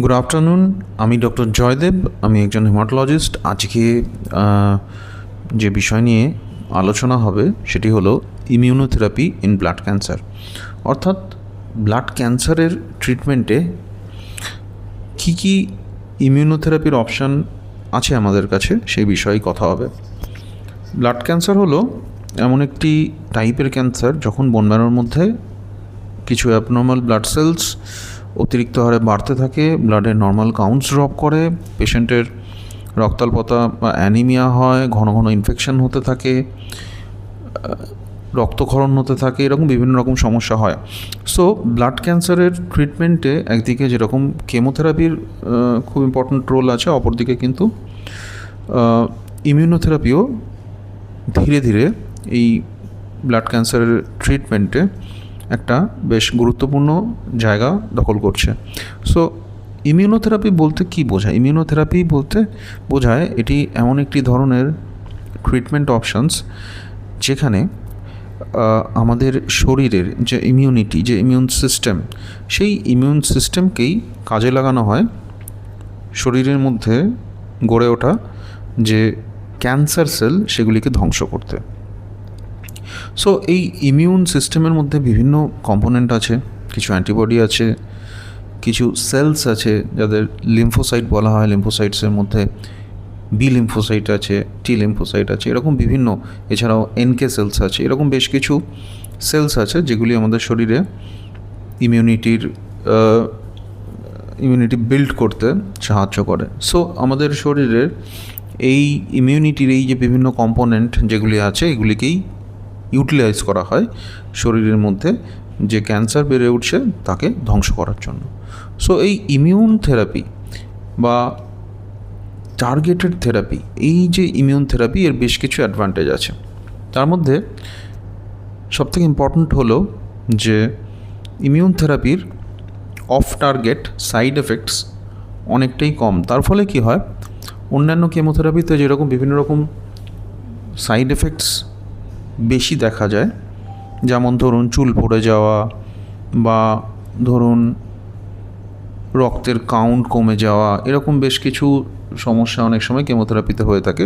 Good afternoon আমি doctor Joydev, আমি একজন হেমাটোলজিস্ট আজকে যে বিষয় নিয়ে আলোচনা হবে সেটি হলো ইমিউনোথেরাপি ইন ব্লাড ক্যান্সার অর্থাৎ ব্লাড ক্যান্সারের ট্রিটমেন্টে কী কী ইমিউনোথেরাপির অপশান আছে আমাদের কাছে, সেই বিষয়ে কথা হবে। ব্লাড ক্যান্সার হলো এমন একটি টাইপের ক্যান্সার যখন বোনম্যানোর মধ্যে কিছু অ্যাবনর্মাল ব্লাড সেলস অতিরিক্ত হারে বাড়তে থাকে ব্লাডের নর্মাল কাউন্টস ড্রপ করে পেশেন্টের রক্তাল্পতা বা অ্যানিমিয়া হয়, ঘন ঘন ইনফেকশন হতে থাকে রক্তক্ষরণ হতে থাকে, এরকম বিভিন্ন রকম সমস্যা হয়। সো ব্লাড ক্যান্সারের ট্রিটমেন্টে একদিকে যেরকম কেমোথেরাপির খুব ইম্পর্ট্যান্ট রোল আছে, অপরদিকে কিন্তু ইমিউনোথেরাপিও ধীরে ধীরে এই ব্লাড ক্যান্সারের ট্রিটমেন্টে একটা বেশ গুরুত্বপূর্ণ জায়গা দখল করছে। সো ইমিউনোথেরাপি বলতে কি বোঝায়? ইমিউনোথেরাপি বলতে বোঝায় এটি এমন একটি ধরনের ট্রিটমেন্ট অপশানস যেখানে আমাদের শরীরের যে ইমিউনিটি যে ইমিউন সিস্টেম সেই ইমিউন সিস্টেমকেই কাজে লাগানো হয় শরীরের মধ্যে গড়ে ওঠা যে ক্যান্সার সেল সেগুলিকে ধ্বংস করতে। সো এই ইমিউন সিস্টেমের মধ্যে বিভিন্ন কম্পোনেন্ট আছে, কিছু অ্যান্টিবডি আছে, কিছু সেলস আছে, যাদের লিম্ফোসাইট বলা হয় লিম্ফোসাইটসের মধ্যে বি লিম্ফোসাইট আছে টি লিম্ফোসাইট আছে, এরকম বিভিন্ন, এছাড়াও এনকে সেলস আছে, এরকম বেশ কিছু সেলস আছে যেগুলি আমাদের শরীরে ইমিউনিটির ইমিউনিটি বিল্ড করতে সাহায্য করে। সো আমাদের শরীরের এই ইমিউনিটির এই যে বিভিন্ন কম্পোনেন্ট যেগুলি আছে, এগুলিকেই ইউটিলাইজ করা হয় শরীরের মধ্যে যে ক্যান্সার বেড়ে উঠছে তাকে ধ্বংস করার জন্য। সো এই ইমিউন থেরাপি বা টার্গেটেড থেরাপি এই যে ইমিউন থেরাপি এর বেশ কিছু অ্যাডভান্টেজ আছে। তার মধ্যে সবথেকে ইম্পর্ট্যান্ট হলো যে ইমিউন থেরাপির অফ টার্গেট সাইড এফেক্টস অনেকটাই কম। তার ফলে কি হয়? অন্যান্য কেমোথেরাপিতে যেরকম বিভিন্ন রকম সাইড এফেক্টস বেশি দেখা যায়। যেমন ধরুন চুল পড়ে যাওয়া বা ধরুন রক্তের কাউন্ট কমে যাওয়া, এরকম বেশ কিছু সমস্যা অনেক সময় কেমোথেরাপিতে হয়ে থাকে।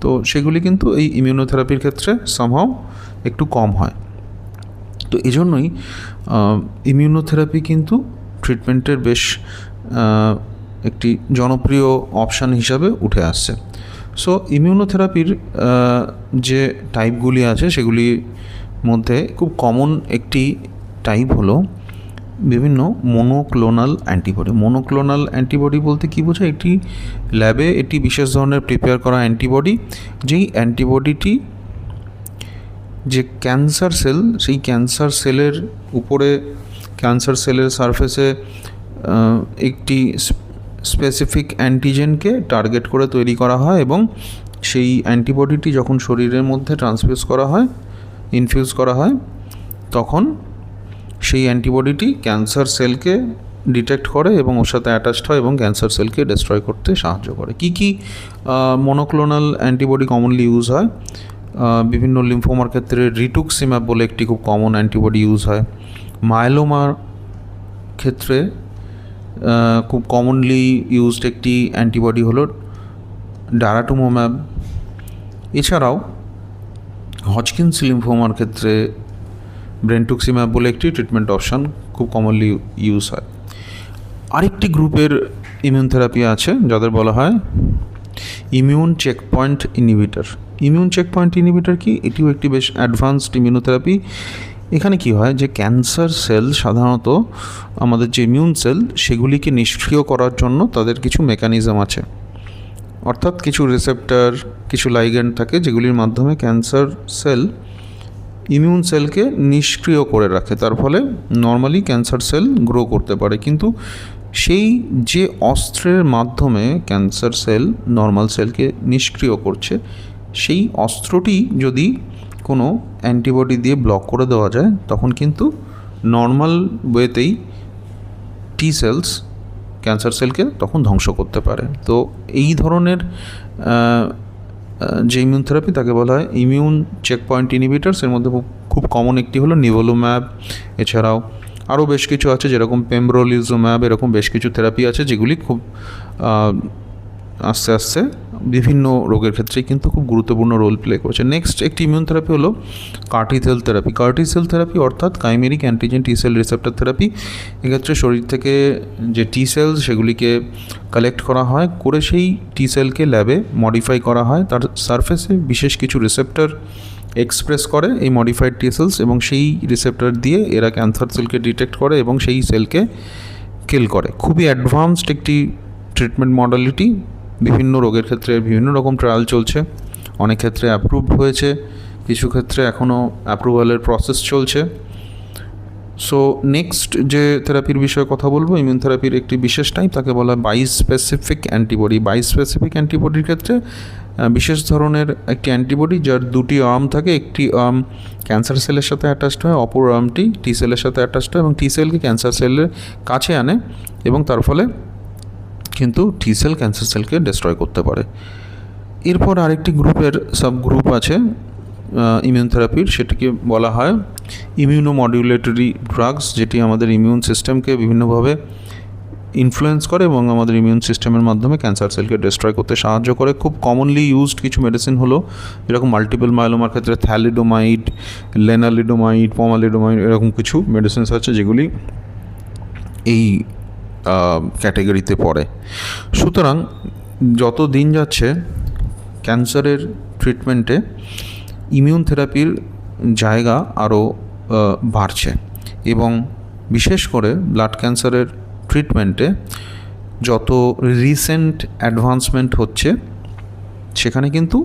তো সেগুলি কিন্তু এই ইমিউনোথেরাপির ক্ষেত্রে সম্ভব একটু কম হয়। তো এই জন্যই ইমিউনোথেরাপি কিন্তু ট্রিটমেন্টের বেশ একটি জনপ্রিয় অপশান হিসাবে উঠে আসছে। সো ইমিউনোথেরাপির যে টাইপগুলি আছে সেগুলির মধ্যে খুব কমন একটি টাইপ হলো বিভিন্ন মোনোক্লোনাল অ্যান্টিবডি মোনোক্লোনাল অ্যান্টিবডি বলতে কী বোঝায়? একটি ল্যাবে একটি বিশেষ ধরনের প্রিপেয়ার করা অ্যান্টিবডি যেই অ্যান্টিবডিটি যে ক্যান্সার সেল সেই ক্যান্সার সেলের উপরে ক্যান্সার সেলের সারফেসে একটি স্পেসিফিক অ্যান্টিজেনকে টার্গেট করে তৈরি করা হয় এবং সেই অ্যান্টিবডিটি যখন শরীরের মধ্যে ট্রান্সফিউজ করা হয় ইনফিউজ করা হয়, তখন সেই অ্যান্টিবডিটি ক্যান্সার সেলকে ডিটেক্ট করে এবং ওর সাথে অ্যাটাচড হয় এবং ক্যান্সার সেলকে ডিস্ট্রয় করতে সাহায্য করে। কী কী মনোক্লোনাল অ্যান্টিবডি কমনলি ইউজ হয়? বিভিন্ন লিম্ফোমার ক্ষেত্রে রিটুক্সিম্যাপ বলে একটি খুব কমন অ্যান্টিবডি ইউজ হয়। মায়োলোমার ক্ষেত্রে খুব কমনলি ইউজড একটি অ্যান্টিবডি হলো ডারাটুমোম্যাব এছাড়াও হজকিন্স লিম্ফোমার ক্ষেত্রে ব্রেনটুক্সিম্যাব বলে একটি ট্রিটমেন্ট অপশান খুব কমনলি ইউজ হয়। আরেকটি গ্রুপের ইমিউন থেরাপি আছে, যাদের বলা হয় immune checkpoint inhibitor immune checkpoint inhibitor কি? এটিও একটি বেশ অ্যাডভান্সড ইমিউনোথেরাপি এখানে কি হয় যে ক্যান্সার সেল সাধারণত আমাদের যে ইমিউন সেল সেগুলিকে নিষ্ক্রিয় করার জন্য তাদের কিছু মেকানিজম আছে। অর্থাৎ কিছু রিসেপ্টার কিছু লাইগ্যান্ড থাকে যেগুলির মাধ্যমে ক্যান্সার সেল ইমিউন সেলকে নিষ্ক্রিয় করে রাখে। তার ফলে নর্মালি ক্যান্সার সেল গ্রো করতে পারে। কিন্তু সেই যে অস্ত্রের মাধ্যমে ক্যান্সার সেল নর্মাল সেলকে নিষ্ক্রিয় করছে, সেই অস্ত্রটি যদি কোনো অ্যান্টিবডি দিয়ে ব্লক করে দেওয়া যায়, তখন কিন্তু নর্মাল ওয়েতেই টি সেলস ক্যান্সার সেলকে তখন ধ্বংস করতে পারে। তো এই ধরনের যে ইমিউন থেরাপি তাকে বলা হয় ইমিউন চেক পয়েন্ট ইনহিবিটার্স এর মধ্যে খুব- খুব কমন একটি হলো নিভোলোম্যাব এছাড়াও আরও বেশ কিছু আছে, যেরকম পেমব্রোলিজোম্যাব এরকম বেশ কিছু থেরাপি আছে, যেগুলি খুব আস্তে আস্তে বিভিন্ন রোগের ক্ষেত্রে কিন্তু খুব গুরুত্বপূর্ণ রোল প্লে করছে। নেক্সট একটি ইমিউন থেরাপি হলো CAR T cell therapy CAR T cell therapy অর্থাৎ chimeric antigen T cell receptor therapy এক্ষেত্রে শরীর থেকে যে টি সেলস সেগুলিকে কালেক্ট করা হয়, করে সেই টি সেলকে ল্যাবে মডিফাই করা হয়। তার সারফেসে বিশেষ কিছু রিসেপ্টার এক্সপ্রেস করে এই মডিফাইড টি সেলস এবং সেই রিসেপ্টার দিয়ে এরা ক্যান্সার সেলকে ডিটেক্ট করে এবং সেই সেলকে কিল করে। খুবই অ্যাডভান্সড একটি ট্রিটমেন্ট মডালিটি বিভিন্ন রোগের ক্ষেত্রে বিভিন্ন রকম ট্রায়াল চলছে। অনেক ক্ষেত্রে অ্যাপ্রুভড হয়েছে, কিছু ক্ষেত্রে এখনও অ্যাপ্রুভালের প্রসেস চলছে। সো নেক্সট যে থেরাপির বিষয়ে কথা বলব ইমিউন থেরাপির একটি বিশেষ টাইপ তাকে বলা bispecific antibody bispecific অ্যান্টিবডির ক্ষেত্রে বিশেষ ধরনের একটি অ্যান্টিবডি যার দুটি আর্ম থাকে। একটি আর্ম ক্যান্সার সেলের সাথে অ্যাটাচড হয়, অপর আর্মটি টি সেলের সাথে অ্যাটাচড হয় এবং টি সেলকে ক্যান্সার সেলের কাছে আনে এবং তার ফলে কিন্তু টি সেল ক্যান্সার সেলকে ডিস্ট্রয় করতে পারে। এরপর আরেকটি গ্রুপের সাব গ্রুপ আছে ইমিউন থেরাপির সেটিকে বলা হয় ইমিউনো মডিউলেটরি ড্রাগস যেটি আমাদের ইমিউন সিস্টেমকে বিভিন্নভাবে ইনফ্লুয়েন্স করে এবং আমাদের ইমিউন সিস্টেমের মাধ্যমে ক্যান্সার সেলকে ডিস্ট্রয় করতে সাহায্য করে। খুব কমনলি ইউজড কিছু মেডিসিন হলো, যেরকম মাল্টিপল মাইলোমার ক্ষেত্রে থ্যালিডোমাইড লেনালিডোমাইড পমালিডোমাইড এরকম কিছু মেডিসিনস আছে যেগুলি এই ক্যাটেগরিতে পড়ে। সুতরাং যত দিন যাচ্ছে, ক্যান্সারের ট্রিটমেন্টে ইমিউন থেরাপির জায়গা আরও বাড়ছে। এবং বিশেষ করে ব্লাড ক্যান্সারের ট্রিটমেন্টে যত রিসেন্ট অ্যাডভান্সমেন্ট হচ্ছে, সেখানে কিন্তু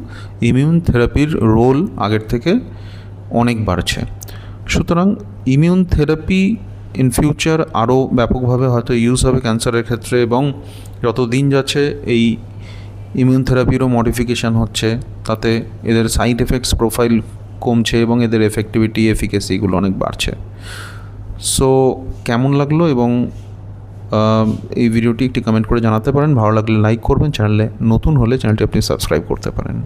ইমিউন থেরাপির রোল আগের থেকে অনেক বাড়ছে। সুতরাং ইমিউন থেরাপি ইন ফিউচার আরও ব্যাপকভাবে হয়তো ইউজ হবে ক্যান্সারের ক্ষেত্রে এবং যত দিন যাচ্ছে এই ইমিউন থেরাপিরও মডিফিকেশান হচ্ছে, তাতে এদের সাইড এফেক্টস প্রোফাইল কমছে এবং এদের এফেক্টিভিটি এফিকেসি এগুলো অনেক বাড়ছে। সো কেমন লাগল এবং এই ভিডিওটি একটি কমেন্ট করে জানাতে পারেন। ভালো লাগলে লাইক করবেন, চ্যানেলে নতুন হলে চ্যানেলটি আপনি সাবস্ক্রাইব করতে পারেন।